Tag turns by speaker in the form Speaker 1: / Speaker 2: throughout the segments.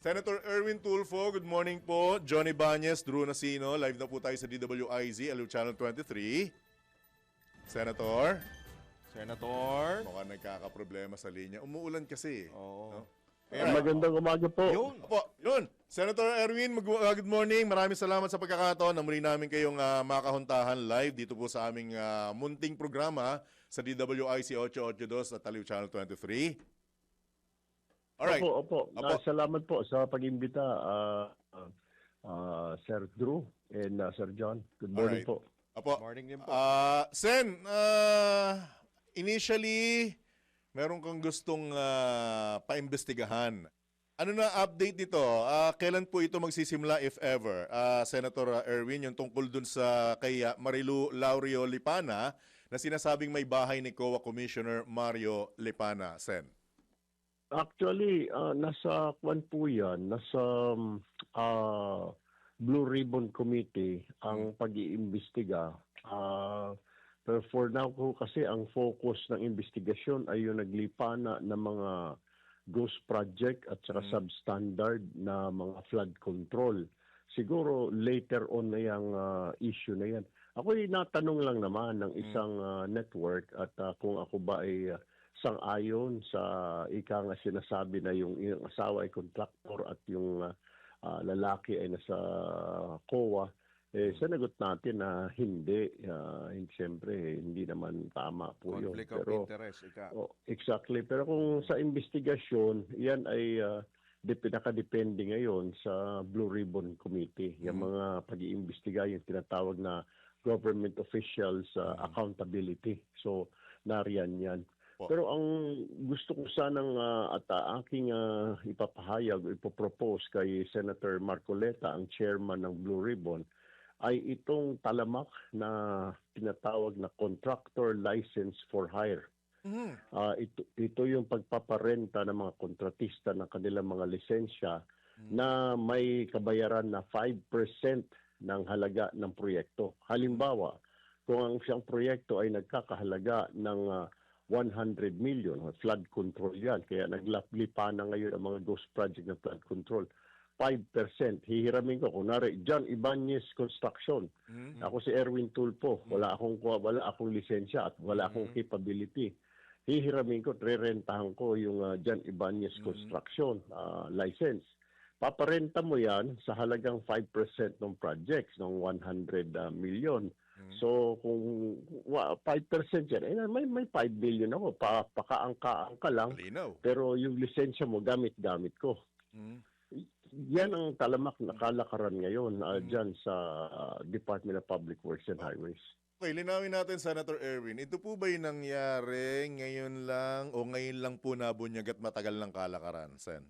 Speaker 1: Senator Erwin Tulfo, good morning po. Johnny Banyes, Drew Nasino, live na po tayo sa DWIZ, Aliw Channel 23. Senator,
Speaker 2: Senator.
Speaker 1: mukhang nagkakaproblema sa linya. Umuulan kasi.
Speaker 2: Oo.
Speaker 1: No? Kaya,
Speaker 3: Magandang umaga po.
Speaker 2: Yun.
Speaker 1: Opo, yun. Senator Erwin, mag- uh, good morning. Maraming salamat sa pagkakataon na muli namin kayong uh, makahuntahan live dito po sa aming uh, munting programa sa DWIC 882 at Aliw Channel 23. Alright.
Speaker 3: Opo, opo.
Speaker 1: Opo.
Speaker 3: Ah, salamat po sa pag-imbita, ah, ah, Sir Drew and ah, Sir John. Good morning
Speaker 1: Alright.
Speaker 3: po.
Speaker 1: Apo.
Speaker 2: Morning din po.
Speaker 1: Ah, Sen, ah, initially, meron kang gustong ah, paimbestigahan. Ano na update nito? Ah, kailan po ito magsisimula if ever? Ah, Senator Erwin, yung tungkol dun sa kay Marilu Laurio Lipana na sinasabing may bahay ni COA Commissioner Mario Lipana, Sen.
Speaker 3: Actually, ah, nasa kwan po yan, nasa um, ah, Blue Ribbon Committee ang pag-iimbestiga. Ah, pero for now po kasi ang focus ng investigasyon ay yung naglipana ng mga ghost project at saka
Speaker 1: Mm.
Speaker 3: substandard na mga flood control. Siguro later on na yung ah, issue na yan. Ako natanong lang naman ng isang ah, network at ah, kung ako ba ay ah, sang-ayon sa ika nga sinasabi na yung, yung asawa ay contractor at yung ah, ah, lalaki ay nasa COA, eh, sanagot natin na hindi. hindi siyempre, hindi naman tama po yun.
Speaker 2: Conflict of
Speaker 3: Pero,
Speaker 2: interest, ika.
Speaker 3: Oh, exactly. Pero kung sa investigasyon, yan ay uh, dep- nakadepende ngayon sa Blue Ribbon Committee. Yung mga pag-iimbestiga, yung tinatawag na government officials uh, accountability. So, nariyan yan.
Speaker 1: Po.
Speaker 3: Pero ang gusto ko sanang uh, at uh, aking uh, ipapahayag o ipopropose kay Senator Marcoleta, ang chairman ng Blue Ribbon, ay itong talamak na tinatawag na contractor license for hire.
Speaker 1: Mhm.
Speaker 3: Ah, ito, ito yung pagpaparenta ng mga kontratista ng kanilang mga lisensya na may kabayaran na 5% ng halaga ng proyekto. Halimbawa, kung ang siyang proyekto ay nagkakahalaga ng ah, 100 million, flood control yan, kaya naglaplipa na ngayon ang mga ghost project ng flood control. 5%, hihiramin ko. Kunwari, John Ibanez Construction.
Speaker 1: Mhm.
Speaker 3: Ako si Erwin Tulpo. Wala akong wala akong lisensya at wala akong capability. Hihiramin ko, rerentahan ko yung uh, John Ibanez Construction ah, license. Paparenta mo yan sa halagang 5% ng projects ng 100 ah, million. So kung wa, 5% yan, eh, may, may 5 billion ako. Pa, pakaangka-angka lang.
Speaker 1: Malinaw.
Speaker 3: Pero yung lisensya mo, gamit-gamit ko.
Speaker 1: Mhm.
Speaker 3: Yan ang talamak na kalakaran ngayon uh, dyan sa uh, Department of Public Works and Highways.
Speaker 1: Okay, linawin natin, Senator Erwin. Ito po ba yung nangyari ngayon lang o ngayon lang po nabunyag at matagal ng kalakaran, Sen?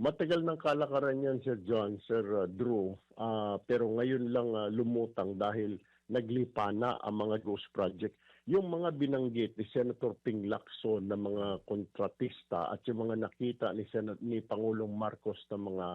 Speaker 3: Matagal ng kalakaran yan, Sir John, Sir uh, Drew, ah, pero ngayon lang uh, lumutang dahil naglipa na ang mga ghost project. Yung mga binanggit ni Senator Ping Lacson na mga kontratista at yung mga nakita ni, Sen- ni Pangulong Marcos na mga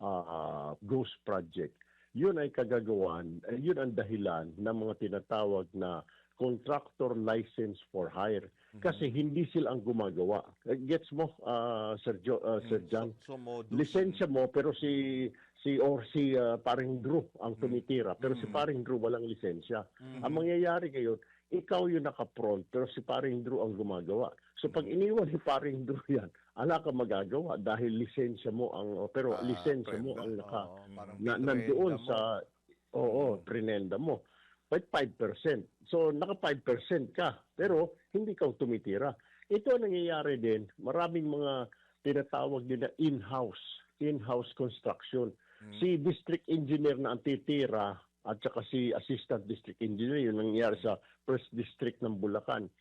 Speaker 3: ah, ghost project, yun ay kagagawan, eh, yun ang dahilan ng mga tinatawag na contractor license for hire. Kasi hindi sila ang gumagawa. Gets mo, ah, Sir, jo, ah, Sir John?
Speaker 2: So, so modus.
Speaker 3: lisensya mo pero si si or si uh, paring Drew ang tumitira pero si paring Drew walang lisensya. Ang mangyayari ngayon, ikaw yung naka-front pero si paring Drew ang gumagawa. So pag iniwan ni paring Drew yan, ala ka magagawa dahil lisensya mo ang pero
Speaker 1: Ah,
Speaker 3: lisensya mo
Speaker 1: prenda.
Speaker 3: ang naka
Speaker 2: parang
Speaker 3: na, nandoon
Speaker 2: mo.
Speaker 3: sa oo, trinenda mo. But 5%. So naka 5% ka pero hindi ka tumitira. Ito ang nangyayari din, maraming mga tinatawag din na in-house, in-house construction. Si district engineer na ang titira at saka si assistant district engineer, yun ang nangyayari sa first district ng Bulacan.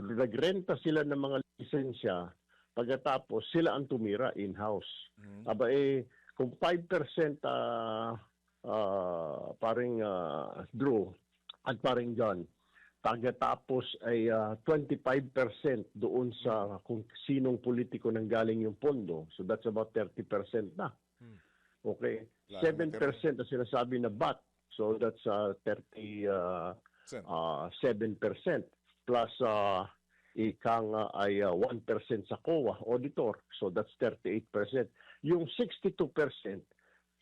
Speaker 3: Nagrenta sila ng mga lisensya, pagkatapos sila ang tumira in-house. Aba eh, kung 5% ah ah, paring ah, Drew at paring John, pagkatapos ay ah, 25% doon sa kung sinong politiko nang galing yung pondo. So that's about 30% na. Okay.
Speaker 1: Lalo na
Speaker 3: 7% ang sinasabi na BAT. So that's uh, 30 uh, uh, 7% plus uh, ika nga ay ah, 1% sa COA, auditor. So that's 38%. Yung 62%,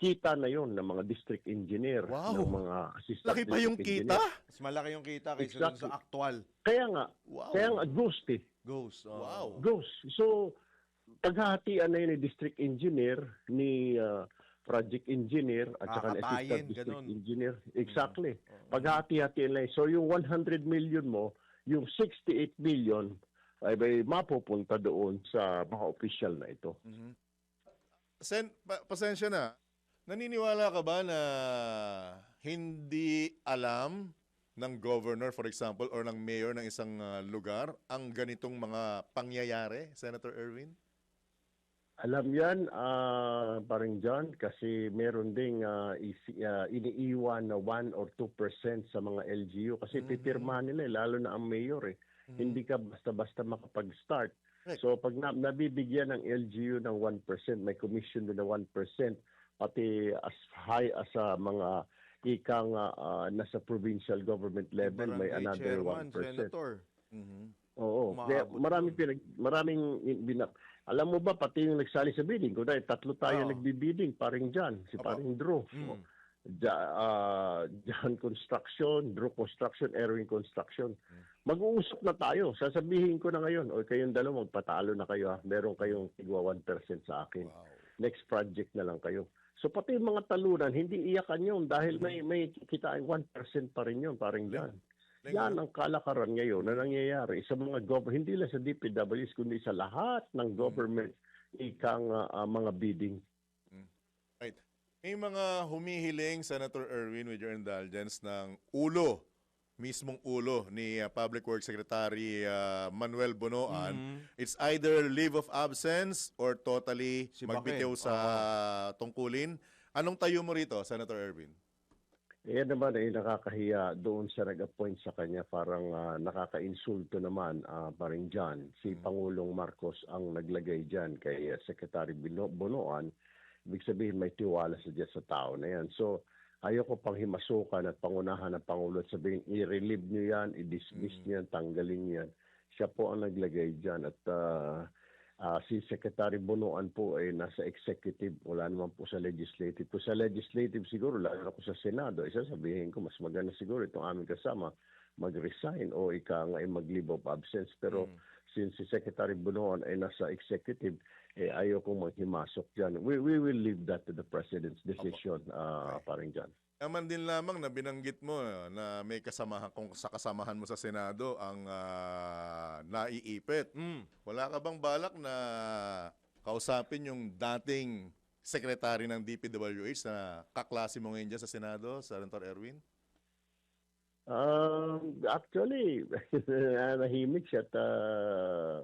Speaker 3: kita na yon ng mga district engineer,
Speaker 1: Wow.
Speaker 3: ng mga assistant
Speaker 1: Laki pa yung
Speaker 3: district
Speaker 1: kita?
Speaker 3: engineer.
Speaker 2: Mas malaki yung kita kaysa dun
Speaker 3: Exactly.
Speaker 2: sa actual.
Speaker 3: Kaya nga,
Speaker 1: Wow.
Speaker 3: kaya nga ghost eh.
Speaker 2: Ghost. oh.
Speaker 1: Wow.
Speaker 3: Ghost. So, paghahatian na yun ni district engineer, ni ah, project engineer, at saka ni
Speaker 2: Kakatayin,
Speaker 3: assistant district
Speaker 2: ganun.
Speaker 3: engineer. Exactly.
Speaker 2: Oo.
Speaker 3: Paghahati-hatian na yun. So, yung 100 million mo, yung 68 million, ay may mapupunta doon sa mga official na ito.
Speaker 1: Mhm. Sen, pa- pasensya na. Naniniwala ka ba na hindi alam ng governor, for example, or ng mayor ng isang ah, lugar ang ganitong mga pangyayari, Senator Erwin?
Speaker 3: Alam yan, ah parang John, kasi meron ding ah, isi- ah, iniiwan na 1 or 2% sa mga LGU kasi
Speaker 1: Mhm.
Speaker 3: pipirmahan nila, eh, lalo na ang mayor eh. Hindi ka basta-basta makapag-start.
Speaker 1: Correct.
Speaker 3: So pag na, nabibigyan ng LGU ng 1%, may commission doon na 1%, pati as high as sa mga ika nga ah, nasa provincial government level, may another
Speaker 2: chairman,
Speaker 3: 1%.
Speaker 2: Senator.
Speaker 1: Mhm.
Speaker 3: Oo. Kaya maraming pinag, maraming in- bina- alam mo ba pati yung nagsali sa bidding, kung dahil tatlo tayo
Speaker 2: Oo.
Speaker 3: nagbibidding, paring Jan, si
Speaker 1: Opo.
Speaker 3: paring Drew.
Speaker 2: Mm.
Speaker 3: Ja, ah, Jan Construction, Drew Construction, Erwin Construction. Mag-uusap na tayo. Sasabihin ko na ngayon, o kayong dalawa magpatalo na kayo ha. Meron kayong tigwa 1% sa akin.
Speaker 1: Wow.
Speaker 3: Next project na lang kayo. So pati yung mga talunan, hindi iyakan yun dahil may may kikitain 1% pa rin yun, paring Jan. Yan ang kalakaran ngayon na nangyayari sa mga government, hindi lang sa DPWs, kundi sa lahat ng government ikang ah, mga bidding.
Speaker 1: Right. May mga humihiling, Senator Erwin, with your indulgence, ng ulo, mismong ulo ni uh, Public Works Secretary uh, Manuel Bonoan.
Speaker 2: Mhm.
Speaker 1: It's either leave of absence or totally
Speaker 2: Si
Speaker 1: magbitiw sa tungkulin. Anong tayo mo rito, Senator Erwin?
Speaker 3: Yan naman ay nakakahiya doon sa nag-appoint sa kanya parang ah, nakaka-insulto naman ah, paring John. Si Pangulong Marcos ang naglagay dyan kay ah, Secretary Bonoan. Ibig sabihin may tiwala sa dyan sa tao na yan. So ayoko pang himasukan at pangunahan ng Pangulo at sabihin i-relieve niyo yan, i-dismiss
Speaker 1: Mm.
Speaker 3: niyo yan, tanggalin niyo yan. Siya po ang naglagay dyan at ah, ah, si Secretary Bonoan po ay nasa executive, wala naman po sa legislative. Kung sa legislative siguro, lalo na po sa Senado, isa sabihin ko, mas maganda siguro itong aming kasama mag-resign o ika nga ay mag-leave of absence. Pero
Speaker 1: Mm.
Speaker 3: since si Secretary Bonoan ay nasa executive, eh, ayaw kong maghimasok dyan. We, we will leave that to the President's decision, ah, paring dyan.
Speaker 1: Naman din lamang na binanggit mo uh, na may kasamahan kung sa kasamahan mo sa Senado ang ah, naiipit.
Speaker 2: Mm.
Speaker 1: Wala ka bang balak na kausapin yung dating sekretary ng DPWH na kaklase mo ngayon dyan sa Senado, Senator Erwin?
Speaker 3: Um, actually, nahimik siya at uh,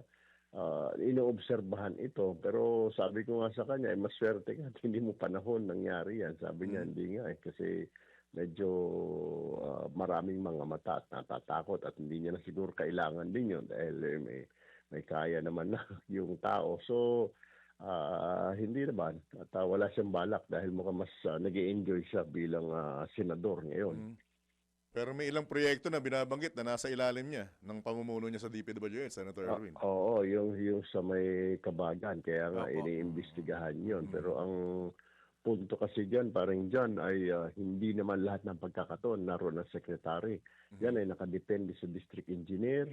Speaker 3: uh, inoobserbahan ito. Pero sabi ko nga sa kanya, eh, maswerte ka at hindi mo panahon nangyari yan. Sabi niya,
Speaker 1: Mm.
Speaker 3: hindi nga eh. Kasi medyo uh, maraming mga mata at natatakot at hindi niya na siguro kailangan din yun dahil eh, may, may kaya naman na yung tao. So, ah, hindi naman. At ah, wala siyang balak dahil mukhang mas uh, nag enjoy siya bilang ah, senador ngayon.
Speaker 1: Mm. Pero may ilang proyekto na binabanggit na nasa ilalim niya ng pamumuno niya sa DPWH, Senator
Speaker 3: Ah,
Speaker 1: Erwin.
Speaker 3: oo, yung, yung sa may kabagan. Kaya nga,
Speaker 2: Opo.
Speaker 3: iniimbestigahan yun.
Speaker 1: Mm.
Speaker 3: Pero ang punto kasi dyan, parang dyan, ay ah, hindi naman lahat ng pagkakataon naroon ang sekretary. Yan ay nakadepende sa district engineer,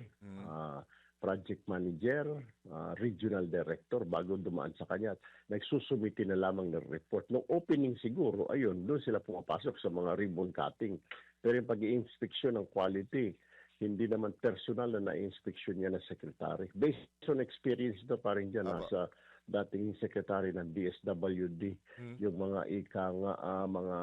Speaker 3: ah, project manager, ah, regional director bago dumaan sa kanya. Nagsusumiti na lamang ng report. Nung opening siguro, ayun, doon sila pumapasok sa mga ribbon cutting. Pero yung pag-i-inspeksyon ng quality, hindi naman personal na na-inspection niya ng secretary. Based on experience ito, parang dyan,
Speaker 1: Apo.
Speaker 3: nasa dating secretary ng DSWD,
Speaker 1: Hmm.
Speaker 3: yung mga ika nga, ah, mga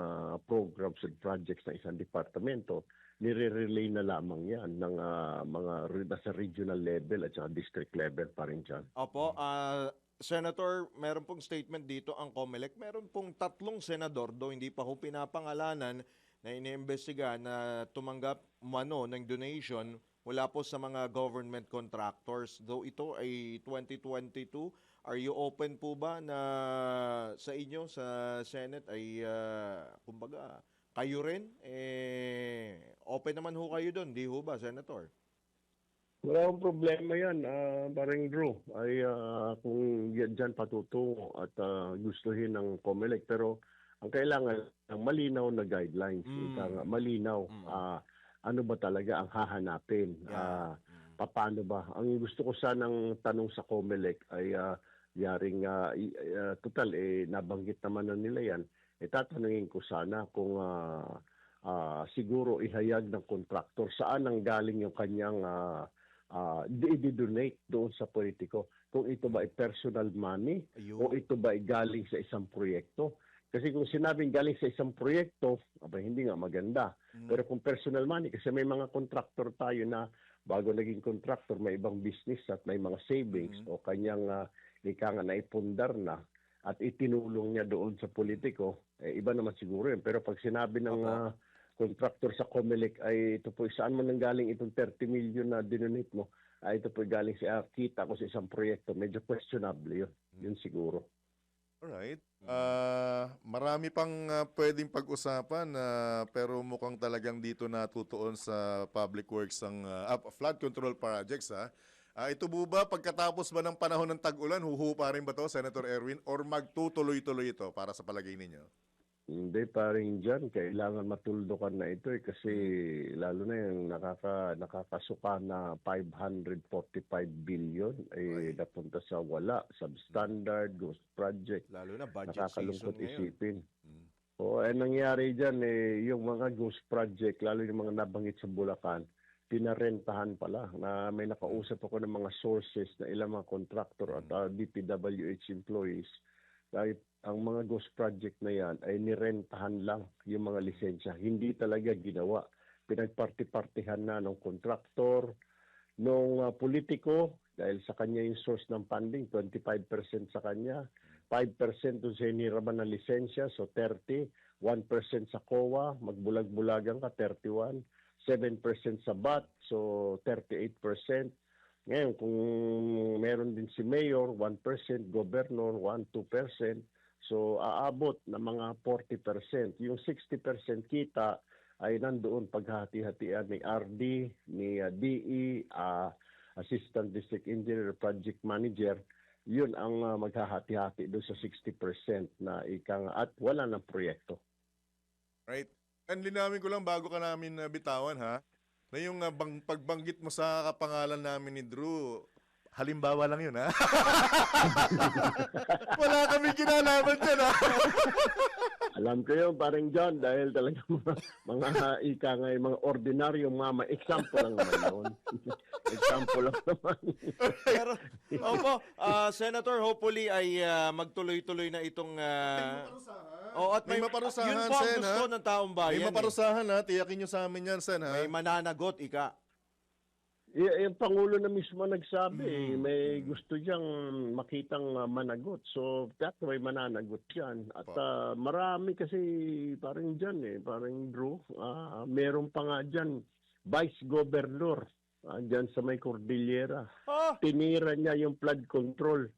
Speaker 3: programs and projects ng isang departamento, nire-relay na lamang yan ng ah, mga nasa regional level at saka district level pa rin dyan.
Speaker 2: Opo, ah, Senator, meron pong statement dito ang COMELEC. Meron pong tatlong senador, do hindi pa ho pinapangalanan, na iniimbestiga na tumanggap mano ng donation mula po sa mga government contractors. Though ito ay 2022, are you open po ba na sa inyo, sa Senate, ay ah, kumbaga, kayo rin, eh, open naman ho kayo doon, di ho ba, Senator?
Speaker 3: Wala akong problema yan, parang Drew. Ay, ah, kung yan dyan patutungo at ah, gustuhin ng COMELEC. Pero ang kailangan ng malinaw na guidelines.
Speaker 2: Mm.
Speaker 3: Ika malinaw.
Speaker 2: Mm.
Speaker 3: ah, ano ba talaga ang hahanapin?
Speaker 2: Yeah.
Speaker 3: Ah,
Speaker 2: Mm.
Speaker 3: paano ba? Ang gusto ko sanang tanong sa COMELEC ay ah, yaring i- ah, total eh nabanggit naman na nila yan. Eh tatanungin ko sana kung ah, ah, siguro ihayag ng kontraktor saan ang galing yung kanyang ah, ah, i-donate doon sa politiko. Kung ito ba ay personal money
Speaker 2: Ayun.
Speaker 3: o ito ba ay galing sa isang proyekto. Kasi kung sinabing galing sa isang proyekto, aba, hindi nga maganda.
Speaker 2: Mm.
Speaker 3: Pero kung personal money, kasi may mga contractor tayo na bago naging contractor, may ibang business at may mga savings
Speaker 2: Mhm.
Speaker 3: o kanyang uh, ika nga naipundar na at itinulong niya doon sa politiko, eh, iba naman siguro yun. Pero pag sinabi ng ah, contractor sa COMELEC ay ito po, saan mo nanggaling itong 30 million na dinonate mo? Ay ito po galing sa ah, kita ko sa isang proyekto. Medyo questionable yun. Yun siguro.
Speaker 1: Alright. Ah, marami pang ah, pwedeng pag-usapan ah, pero mukhang talagang dito natutuon sa public works ang ah, flood control projects ha. Ah, ito po ba pagkatapos ba ng panahon ng tag-ulan huhu pa rin ba to Senator Erwin or magtutuloy-tuloy ito para sa palagay ninyo?
Speaker 3: Hindi, paring dyan, kailangan matuldukan na ito eh, kasi lalo na yung nakaka, nakakasuka na 545 billion eh,
Speaker 1: Right.
Speaker 3: napunta sa wala, substandard, ghost project,
Speaker 2: Lalo na budget
Speaker 3: nakakalungkot
Speaker 2: season
Speaker 3: isipin.
Speaker 1: Mm.
Speaker 3: O eh, nangyari dyan eh, yung mga ghost project, lalo yung mga nabanggit sa Bulacan, pinarentahan pala na may nakausap ako ng mga sources na ilang mga contractor at uh, DPWH employees. Kahit ang mga ghost project na yan ay nirentahan lang yung mga lisensya. Hindi talaga ginawa. Pinagparti-partihan na ng contractor, nung uh, politiko, dahil sa kanya yung source ng funding, 25% sa kanya, 5% doon sa hiniraman ng lisensya, so 30, 1% sa COA, magbulag-bulagan ka, 31, 7% sa BAT, so 38%. Ngayon, kung meron din si Mayor, 1%, Governor, 1-2%, so aabot na mga 40%. Yung 60% kita ay nandoon paghati-hatian ni RD, ni uh, DE, ah, Assistant District Engineer, Project Manager, yun ang uh, maghahati-hati doon sa 60% na ikang at wala ng proyekto.
Speaker 1: Right? And linawin ko lang bago ka namin uh, bitawan ha, na yung uh, bang, pagbanggit mo sa kapangalan namin ni Drew, halimbawa lang yun ha. Wala kami kinalaman dyan ha.
Speaker 3: Alam ko yun, parang John, dahil talaga mga, mga ika nga, yung mga ordinaryong mama, example lang naman yun. example lang naman.
Speaker 2: Pero, opo, ah, Senator, hopefully ay ah, magtuloy-tuloy na itong... ah, oh, at
Speaker 1: May
Speaker 2: may,
Speaker 1: maparusahan,
Speaker 2: yun po ang
Speaker 1: Sen,
Speaker 2: gusto
Speaker 1: ha?
Speaker 2: ng taong bayan.
Speaker 1: May
Speaker 2: eh.
Speaker 1: maparusahan ha, tiyakin nyo sa amin yan, Sen ha.
Speaker 2: May mananagot, ika.
Speaker 3: Y- yung Pangulo na mismo nagsabi, eh,
Speaker 2: Mm.
Speaker 3: may gusto diyang makitang uh, managot. So, that may mananagot yan. At uh, marami kasi parang dyan eh, parang Drew, ah, meron pa nga dyan, Vice Governor, ah, dyan sa may Cordillera.
Speaker 2: Ah,
Speaker 3: Tinira niya yung flood control.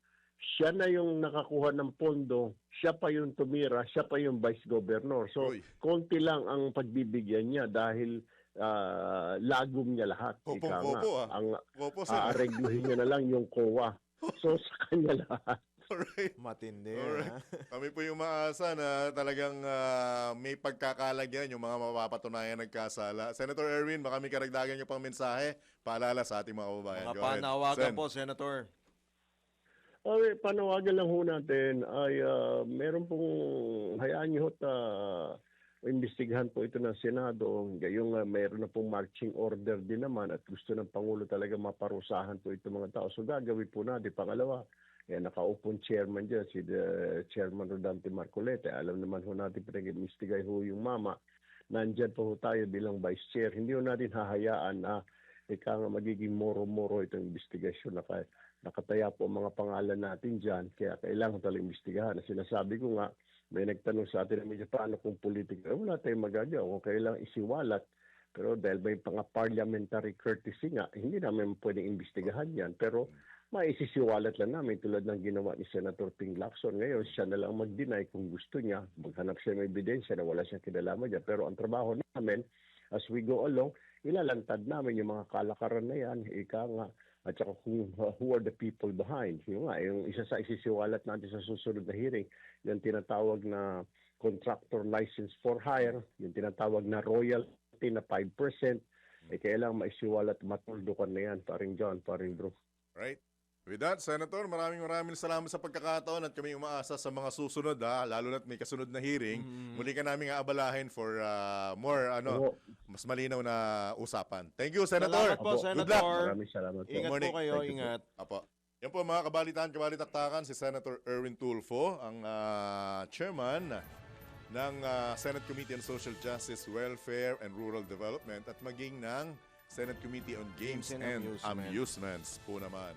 Speaker 3: Siya na yung nakakuha ng pondo, siya pa yung tumira, siya pa yung Vice Governor. So,
Speaker 1: Uy.
Speaker 3: konti lang ang pagbibigyan niya dahil ah, lagom niya lahat.
Speaker 1: Kopong
Speaker 3: Ika nga.
Speaker 1: kopo, ah.
Speaker 3: Ang
Speaker 1: Opo,
Speaker 3: aaregluhin niya na lang yung COA. So sa kanya lahat.
Speaker 1: Alright.
Speaker 2: matindi.
Speaker 1: Alright.
Speaker 2: ha?
Speaker 1: Kami po yung maasa na talagang ah, may pagkakalagyan yung mga mapapatunayan nagkasala. Senator Erwin, baka may karagdagan niyo pang mensahe paalala sa ating mga kababayan.
Speaker 2: Mga
Speaker 1: Go ahead.
Speaker 2: panawagan
Speaker 1: Sen.
Speaker 2: po, Senator.
Speaker 3: Okay, panawagan lang ho natin ay ah, meron pong hayaan niyo ho't uh, imbestigahan po ito ng Senado. Gayong uh, meron na pong marching order din naman at gusto ng Pangulo talaga maparusahan po itong mga tao. So gagawin po natin. Pangalawa, eh, nakaupong chairman dyan, si the Chairman Rodante Marcolete. Alam naman ho natin pinag-imbestigay ho yung mama. Nandyan po ho tayo bilang vice chair. Hindi ho natin hahayaan na ika nga magiging moro-moro itong investigasyon na kaya nakataya po ang mga pangalan natin dyan, kaya kailangan talagang imbestigahan. Na sinasabi ko nga, may nagtanong sa atin na medyo paano kung politika, eh, wala tayong magagawa. Kung kailangan isiwalat, pero dahil may mga parliamentary courtesy nga, hindi namin pwedeng imbestigahan yan. Pero maisisiwalat lang namin tulad ng ginawa ni Senator Ping Lacson. Ngayon, siya na lang mag-deny kung gusto niya. Maghanap siya ng ebidensya na wala siyang kinalaman dyan. Pero ang trabaho namin, as we go along, ilalantad namin yung mga kalakaran na yan, ika nga, at saka who, who are the people behind. Yung nga, yung isa sa isisiwalat natin sa susunod na hearing, yung tinatawag na contractor license for hire, yung tinatawag na royalty na 5%, eh kailangan maisiwalat matuldukan na yan, paring John, paring Drew.
Speaker 1: Right? With that, Senator, maraming maraming salamat sa pagkakataon at kami umaasa sa mga susunod ha, lalo na't may kasunod na hearing. Muli ka namin aabalahin for uh, more ano, mas malinaw na usapan. Thank you, Senator.
Speaker 2: Salamat po,
Speaker 3: Opo.
Speaker 1: Good luck.
Speaker 2: Senator.
Speaker 3: Maraming salamat po.
Speaker 2: Ingat po kayo,
Speaker 3: Thank you po.
Speaker 2: ingat.
Speaker 1: Apo. Yan po mga kabalitaan, kabalitaktakan, si Senator Erwin Tulfo, ang ah, chairman ng ah, Senate Committee on Social Justice, Welfare and Rural Development at maging ng Senate Committee on Games,
Speaker 2: Games and
Speaker 1: and
Speaker 2: Amusement.
Speaker 1: Amusements po naman.